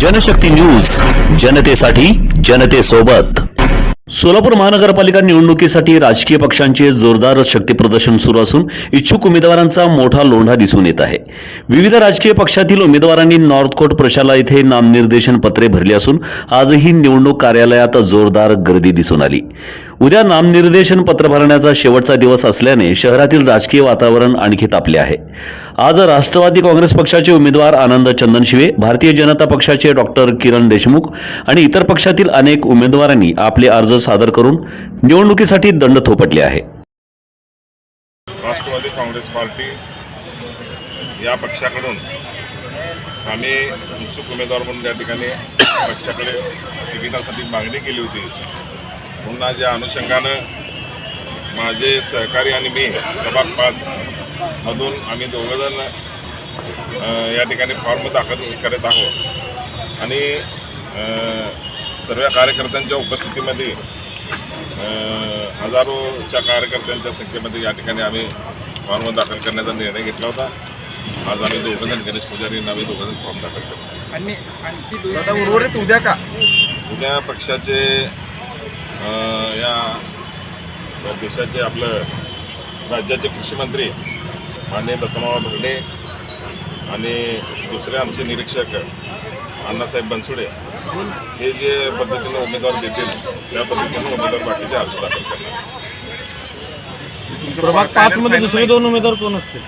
Janshakti news जनतेसाठी जनतेसोबत. सोलापूर महानगरपालिका निवडणुकीसाठी राजकीय पक्षांचे जोरदार शक्तीप्रदर्शन सुरू असून इच्छुक उमेदवारांचा मोठा लोंढा दिसून येत आहे. विविध राजकीय पक्षातील उमेदवारांनी नॉर्थकोट प्रशाला येथे नामनिर्देशन पत्रे भरली असून आजही निवडणूक कार्यालयात जोरदार गर्दी दिसून आली. उद्या नामनिर्देशन पत्र भरण्याचा शेवटचा दिवस असल्याने शहरातील राजकीय वातावरण आणखी तापले आहे. आज राष्ट्रवादी काँग्रेस पक्षाचे उमेदवार आनंद चंदनशिवे भारतीय जनता पक्षाचे डॉक्टर किरण देशमुख आणि इतर पक्षातील अनेक उमेदवारांनी आपले अर्ज सादर करून निवडणुकीसाठी दंड थोपटले आहे. राष्ट्रवादी काँग्रेस पार्टी या पक्षाकडून आम्ही उत्सुक उमेदवार म्हणून त्या ठिकाणी पक्षाकडे तिकिटासाठी मागणी केली होती. पुन्हा ज्या अनुषंगानं माझे सहकारी आणि मी प्रभाग पाच मधून आम्ही दोघंजण या ठिकाणी फॉर्म दाखल करत आहोत. आणि सर्व कार्यकर्त्यांच्या उपस्थितीमध्ये हजारोच्या कार्यकर्त्यांच्या संख्येमध्ये या ठिकाणी आम्ही फॉर्म दाखल करण्याचा निर्णय घेतला होता. आज आम्ही दोघंजण गणेश पुजारी यांना आम्ही दोघंजण फॉर्म दाखल करतो. आणि आणखी उर्वरित उद्या का? उद्या पक्षाचे या देशाचे आपलं राज्याचे कृषीमंत्री माननीय दत्तमावा भरणे आणि दुसरे आमचे निरीक्षक अण्णासाहेब बनसुडे हे जे पद्धतीनं उमेदवार देतील त्या पद्धतीनं उमेदवार बाकीचे अर्ज दाखल करणार. प्रभाग पाच मध्ये दुसरे दोन उमेदवार कोण असतील?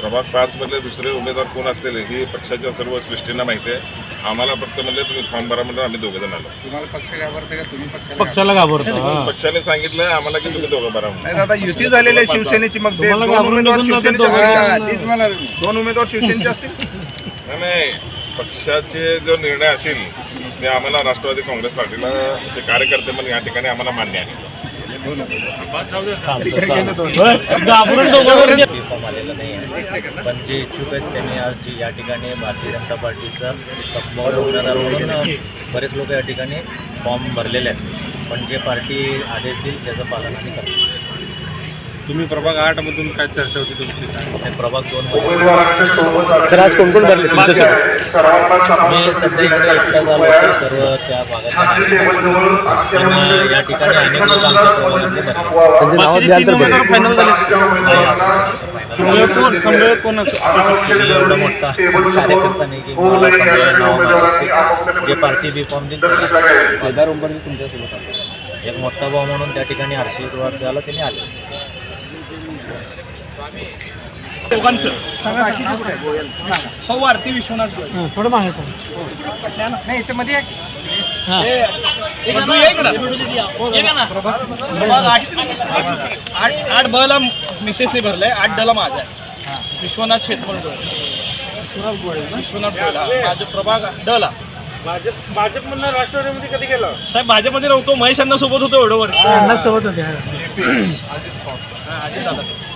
प्रभाग पाच मधले दुसरे उमेदवार कोण असतील ही पक्षाच्या सर्व सृष्टींना माहिती आहे. आम्हाला फक्त म्हणले तुम्ही फॉर्म भरा म्हणून आम्ही दोघे जण आलो. तुम्हाला पक्ष घाबरते का? तुम्ही पक्षाला पक्षाला घाबरतो हा. पक्षाने सांगितलं आम्हाला की तुम्ही दोघं भरा म्हणून. नाही दादा युती झालेली आहे शिवसेनेची मग ते तुम्हाला दोन घाबरून उमेदवार निघून शिवसेनेचे दोघं. असतील का? दोन उमेदवार शिवसेनेचे असतील? नाही, नाही. पक्षाचे जो निर्णय असेल ते आम्हाला राष्ट्रवादी काँग्रेस पार्टीला कार्यकर्ते म्हणून या ठिकाणी आम्हाला मान्य आहे. हो फॉर्म आलेला नाही आहे पण जे इच्छुक आहेत त्यांनी आज जी या ठिकाणी भारतीय जनता पार्टीचा समोर उमेदवार म्हणून बरेच लोक या ठिकाणी फॉर्म भरलेले आहेत पण जे पार्टी आदेश देईल त्याचं पालन आम्ही करतो तुम्ही प्रभाग आठ मधून काय चर्चा होती तुमची? आणि प्रभाग दोन सर आज कोण कोण भरले मी सध्या इकडे एकटा झालो होतो सर्व त्या भागात. या ठिकाणी अनेक लोक आमच्या प्रभागातले भरले. फायनल कोण? एवढा मोठा कार्यकर्ता नाही की मला जे पार्टी बी फॉर्म देईल त्याला- केदार उंबरजी तुमच्यासोबत आले. एक मोठा भाऊ म्हणून त्या ठिकाणी आशीर्वाद द्यायला त्यांनी आले. सौ आरती विश्वनाथ गोयल. थोडं मागे सांग नाही इथे मध्ये. हा. आठ आठ ब ला मिसेसने भरलाय आठ ड ला माझा आहे. विश्वनाथ शेटमल गोयल. विश्वनाथ गोयल हा. माझं प्रभाग ड ला भाजप भाजप राष्ट्रवादीमध्ये कधी गेला साहेब भाजपमध्ये नव्हतो. महेश अण्णा सोबत होतो एवढं वर्ष. सोबत होते अजित